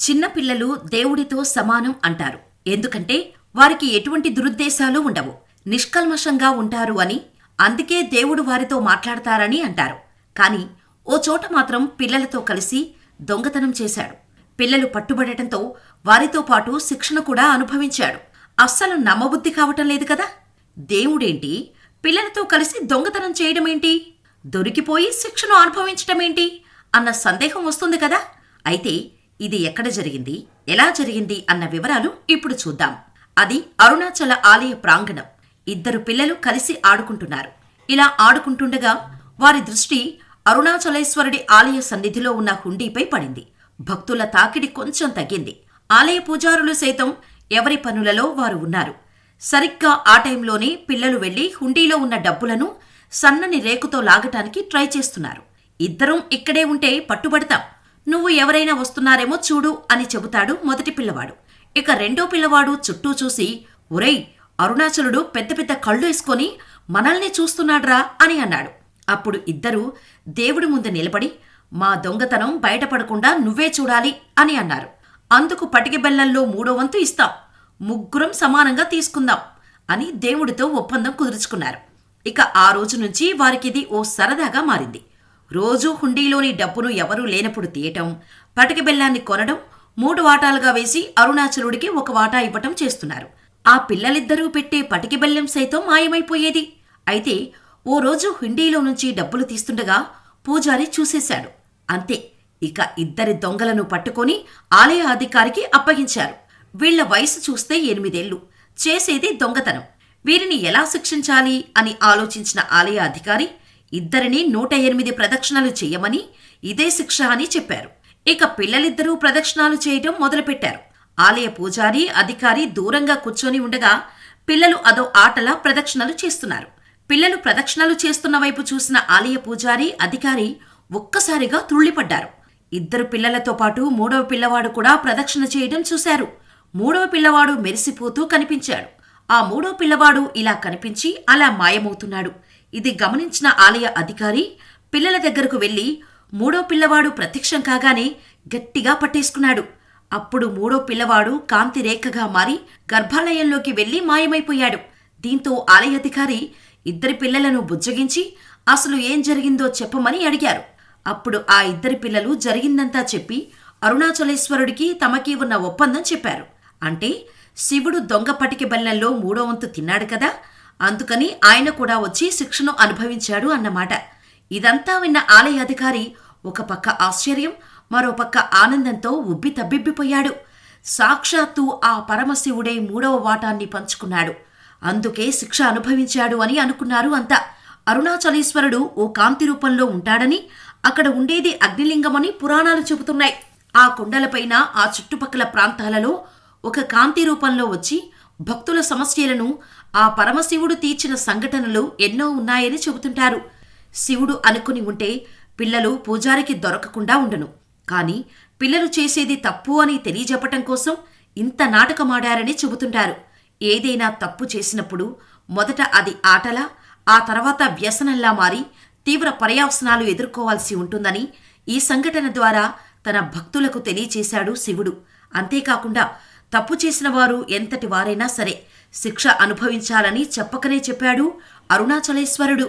చిన్నపిల్లలు దేవుడితో సమానం అంటారు. ఎందుకంటే వారికి ఎటువంటి దురుద్దేశాలు ఉండవు. నిష్కల్మషంగా ఉంటారు అని అందుకే దేవుడు వారితో మాట్లాడతారని అంటారు. కాని ఓ చోట మాత్రం పిల్లలతో కలిసి దొంగతనం చేశాడు. పిల్లలు పట్టుబడటంతో వారితో పాటు శిక్షణ కూడా అనుభవించాడు. అస్సలు నమ్మబుద్ధి కావటం లేదు కదా? దేవుడేంటి? పిల్లలతో కలిసి దొంగతనం చేయడమేంటి? దొరికిపోయి శిక్షను అనుభవించటమేంటి? అన్న సందేహం వస్తుంది కదా? అయితే ఇది ఎక్కడ జరిగింది? ఎలా జరిగింది? అన్న వివరాలు ఇప్పుడు చూద్దాం. అది అరుణాచల ఆలయ ప్రాంగణం. ఇద్దరు పిల్లలు కలిసి ఆడుకుంటున్నారు. ఇలా ఆడుకుంటుండగా వారి దృష్టి అరుణాచలేశ్వరుడి ఆలయ సన్నిధిలో ఉన్న హుండీపై పడింది. భక్తుల తాకిడి కొంచెం తగ్గింది. ఆలయ పూజారులు సైతం ఎవరి పనులలో వారు ఉన్నారు. సరిగ్గా ఆ టైంలోనే పిల్లలు వెళ్ళి హుండీలో ఉన్న డబ్బులను సన్నని రేకుతో లాగటానికి ట్రై చేస్తున్నారు. ఇద్దరం ఇక్కడే ఉంటే పట్టుబడతాం. నువ్వు ఎవరైనా వస్తున్నారేమో చూడు అని చెబుతాడు మొదటి పిల్లవాడు. ఇక రెండో పిల్లవాడు చుట్టూ చూసి ఒరేయ్ అరుణాచలుడు పెద్ద పెద్ద కళ్ళు వేసుకొని మనల్ని చూస్తున్నాడ్రా అని అన్నాడు. అప్పుడు ఇద్దరూ దేవుడి ముందు నిలబడి మా దొంగతనం బయటపడకుండా నువ్వే చూడాలి అని అన్నారు. అందుకు పటిక బెల్లంలో మూడో వంతు ఇస్తాం. ముగ్గురం సమానంగా తీసుకుందాం అని దేవుడితో ఒప్పందం కుదుర్చుకున్నారు. ఇక ఆ రోజు నుంచి వారికిది ఓ సరదాగా మారింది. రోజూ హుండీలోని డబ్బును ఎవరూ లేనప్పుడు తీయటం పటిక బెల్లాన్ని కొనడం మూడు వాటాలుగా వేసి అరుణాచలుడికి ఒక వాటా ఇవ్వటం చేస్తున్నారు. ఆ పిల్లలిద్దరూ పెట్టే పటిక బెల్లం సైతం మాయమైపోయేది. అయితే ఓ రోజు హుండీలో నుంచి డబ్బులు తీస్తుండగా పూజారి చూసేశాడు. అంతే ఇక ఇద్దరి దొంగలను పట్టుకొని ఆలయ అధికారికి అప్పగించారు. వీళ్ళ వయసు చూస్తే ఎనిమిదేళ్ళు చేసేది దొంగతనం. వీరిని ఎలా శిక్షించాలి అని ఆలోచించిన ఆలయ అధికారి ఇద్దరిని నూట ఎనిమిది ప్రదక్షిణలు చేయమని ఇదే శిక్ష అని చెప్పారు. ఇక పిల్లలిద్దరూ ప్రదక్షిణాలు చేయటం మొదలుపెట్టారు. ఆలయ పూజారి అధికారి దూరంగా కూర్చొని ఉండగా పిల్లలు అదో ఆటలా ప్రదక్షిణలు చేస్తున్నారు. పిల్లలు ప్రదక్షిణలు చేస్తున్న వైపు చూసిన ఆలయ పూజారి అధికారి ఒక్కసారిగా త్రుళ్ళిపడ్డారు ఇద్దరు పిల్లలతో పాటు మూడవ పిల్లవాడు కూడా ప్రదక్షిణ చేయడం చూశారు. మూడవ పిల్లవాడు మెరిసిపోతూ కనిపించాడు. ఆ మూడో పిల్లవాడు ఇలా కనిపించి అలా మాయమవుతున్నాడు. ఇది గమనించిన ఆలయ అధికారి పిల్లల దగ్గరకు వెళ్ళి మూడో పిల్లవాడు ప్రత్యక్షం కాగానే గట్టిగా పట్టేసుకున్నాడు. అప్పుడు మూడో పిల్లవాడు కాంతి రేఖగా మారి గర్భాలయంలోకి వెళ్ళి మాయమైపోయాడు. దీంతో ఆలయ అధికారి ఇద్దరి పిల్లలను బుజ్జగించి అసలు ఏం జరిగిందో చెప్పమని అడిగారు. అప్పుడు ఆ ఇద్దరి పిల్లలు జరిగిందంతా చెప్పి అరుణాచలేశ్వరుడికి తమకి ఉన్న ఒప్పందం చెప్పారు. అంటే శివుడు దొంగ పటిక బెల్లంలో మూడో వంతు తిన్నాడు కదా? అందుకని ఆయన కూడా వచ్చి శిక్షను అనుభవించాడు అన్నమాట. ఇదంతా విన్న ఆలయ అధికారి ఒక పక్క ఆశ్చర్యం మరో పక్క ఆనందంతో ఉబ్బి తబ్బిబ్బిపోయాడు. సాక్షాత్తు ఆ పరమశివుడే మూడవ వాటాన్ని పంచుకున్నాడు. అందుకే శిక్ష అనుభవించాడు అని అనుకున్నారు అంతా. అరుణాచలేశ్వరుడు ఓ కాంతి రూపంలో ఉంటాడని అక్కడ ఉండేది అగ్నిలింగమని పురాణాలు చెబుతున్నాయి. ఆ కొండలపైన ఆ చుట్టుపక్కల ప్రాంతాలలో ఒక కాంతి రూపంలో వచ్చి భక్తుల సమస్యలను ఆ పరమశివుడు తీర్చిన సంఘటనలు ఎన్నో ఉన్నాయని చెబుతుంటారు. శివుడు అనుకుని ఉంటే పిల్లలు పూజారికి దొరకకుండా ఉండను. కాని పిల్లలు చేసేది తప్పు అని తెలియజెప్పటం కోసం ఇంత నాటకమాడారని చెబుతుంటారు. ఏదైనా తప్పు చేసినప్పుడు మొదట అది ఆటలా ఆ తర్వాత వ్యసనంలా మారి తీవ్ర పర్యావసనాలు ఎదుర్కోవాల్సి ఉంటుందని ఈ సంఘటన ద్వారా తన భక్తులకు తెలియచేశాడు శివుడు. అంతేకాకుండా తప్పు చేసిన వారు ఎంతటి వారైనా సరే శిక్ష అనుభవించాలని చెప్పకనే చెప్పాడు అరుణాచలేశ్వరుడు.